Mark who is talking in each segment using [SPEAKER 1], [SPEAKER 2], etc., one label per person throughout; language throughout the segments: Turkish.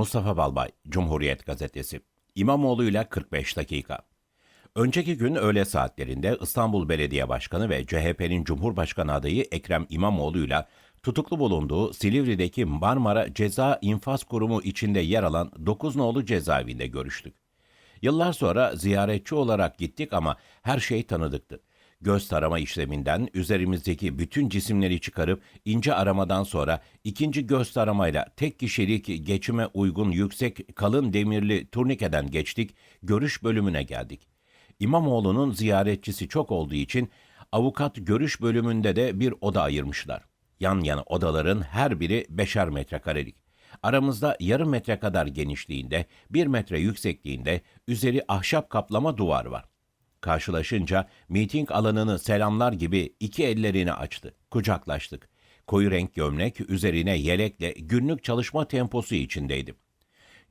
[SPEAKER 1] Mustafa Balbay, Cumhuriyet Gazetesi. İmamoğlu ile 45 dakika. Önceki gün öğle saatlerinde İstanbul Belediye Başkanı ve CHP'nin Cumhurbaşkanı adayı Ekrem İmamoğlu ile tutuklu bulunduğu Silivri'deki Marmara Ceza İnfaz Kurumu içinde yer alan 9 nolu cezaevinde görüştük. Yıllar sonra ziyaretçi olarak gittik ama her şey tanıdıktı. Göz tarama işleminden üzerimizdeki bütün cisimleri çıkarıp ince aramadan sonra ikinci göz taramayla tek kişilik geçime uygun yüksek kalın demirli turnikeden geçtik, görüş bölümüne geldik. İmamoğlu'nun ziyaretçisi çok olduğu için avukat görüş bölümünde de bir oda ayırmışlar. Yan yana odaların her biri beşer metrekarelik. Aramızda yarım metre kadar genişliğinde, bir metre yüksekliğinde, üzeri ahşap kaplama duvar var. Karşılaşınca miting alanını selamlar gibi iki ellerini açtı. Kucaklaştık. Koyu renk gömlek, üzerine yelekle günlük çalışma temposu içindeydim.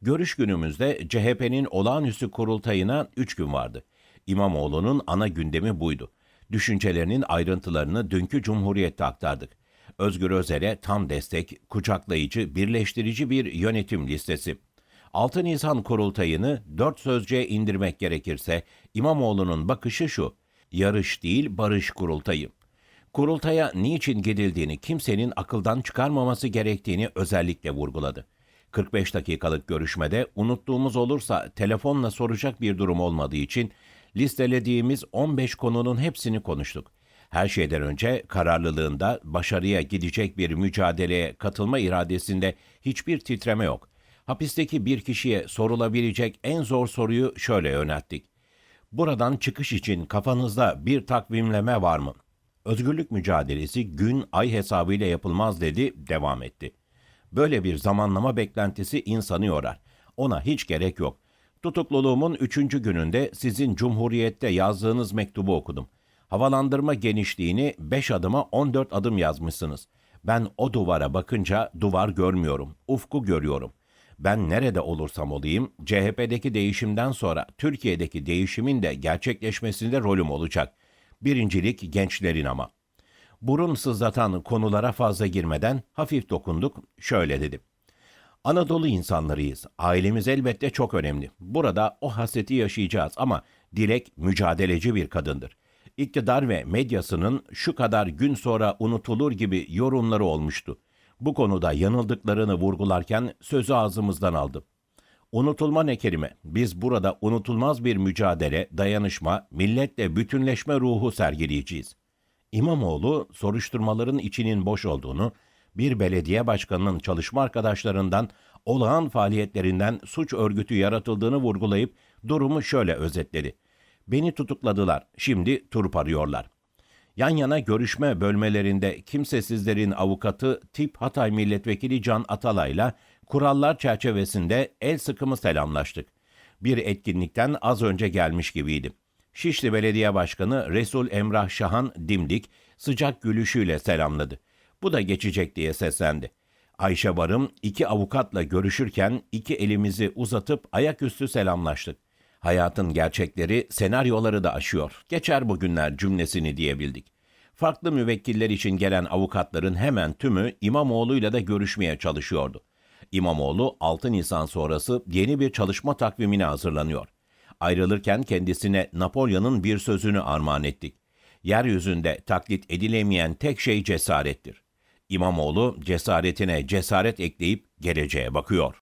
[SPEAKER 1] Görüş günümüzde CHP'nin olağanüstü kurultayına üç gün vardı. İmamoğlu'nun ana gündemi buydu. Düşüncelerinin ayrıntılarını dünkü Cumhuriyet'te aktardık. Özgür Özel'e tam destek, kucaklayıcı, birleştirici bir yönetim listesi. 6 Nisan kurultayını dört sözcüğe indirmek gerekirse İmamoğlu'nun bakışı şu, yarış değil barış kurultayı. Kurultaya niçin gidildiğini kimsenin akıldan çıkarmaması gerektiğini özellikle vurguladı. 45 dakikalık görüşmede unuttuğumuz olursa telefonla soracak bir durum olmadığı için listelediğimiz 15 konunun hepsini konuştuk. Her şeyden önce kararlılığında başarıya gidecek bir mücadeleye katılma iradesinde hiçbir titreme yok. Hapisteki bir kişiye sorulabilecek en zor soruyu şöyle yönelttik. Buradan çıkış için kafanızda bir takvimleme var mı? Özgürlük mücadelesi gün ay hesabıyla yapılmaz dedi, devam etti. Böyle bir zamanlama beklentisi insanı yorar. Ona hiç gerek yok. Tutukluluğumun üçüncü gününde sizin Cumhuriyet'te yazdığınız mektubu okudum. Havalandırma genişliğini 5 adıma 14 adım yazmışsınız. Ben o duvara bakınca duvar görmüyorum, ufku görüyorum. Ben nerede olursam olayım, CHP'deki değişimden sonra Türkiye'deki değişimin de gerçekleşmesinde rolüm olacak. Birincilik gençlerin ama. Burun sızlatan konulara fazla girmeden hafif dokunduk, şöyle dedim. Anadolu insanlarıyız. Ailemiz elbette çok önemli. Burada o hasreti yaşayacağız ama Dilek mücadeleci bir kadındır. İktidar ve medyasının şu kadar gün sonra unutulur gibi yorumları olmuştu. Bu konuda yanıldıklarını vurgularken sözü ağzımızdan aldım. Unutulma ne kelime? Biz burada unutulmaz bir mücadele, dayanışma, milletle bütünleşme ruhu sergileyeceğiz. İmamoğlu soruşturmaların içinin boş olduğunu, bir belediye başkanının çalışma arkadaşlarından olağan faaliyetlerinden suç örgütü yaratıldığını vurgulayıp durumu şöyle özetledi. Beni tutukladılar, şimdi turp arıyorlar. Yan yana görüşme bölmelerinde kimsesizlerin avukatı Tip Hatay Milletvekili Can Atalay'la kurallar çerçevesinde el sıkımı selamlaştık. Bir etkinlikten az önce gelmiş gibiydim. Şişli Belediye Başkanı Resul Emrah Şahan dimdik sıcak gülüşüyle selamladı. Bu da geçecek diye seslendi. Ayşe Barım iki avukatla görüşürken iki elimizi uzatıp ayaküstü selamlaştık. Hayatın gerçekleri senaryoları da aşıyor. Geçer bu günler cümlesini diyebildik. Farklı müvekkiller için gelen avukatların hemen tümü İmamoğlu'yla da görüşmeye çalışıyordu. İmamoğlu 6 Nisan sonrası yeni bir çalışma takvimine hazırlanıyor. Ayrılırken kendisine Napolyon'un bir sözünü armağan ettik. Yeryüzünde taklit edilemeyen tek şey cesarettir. İmamoğlu cesaretine cesaret ekleyip geleceğe bakıyor.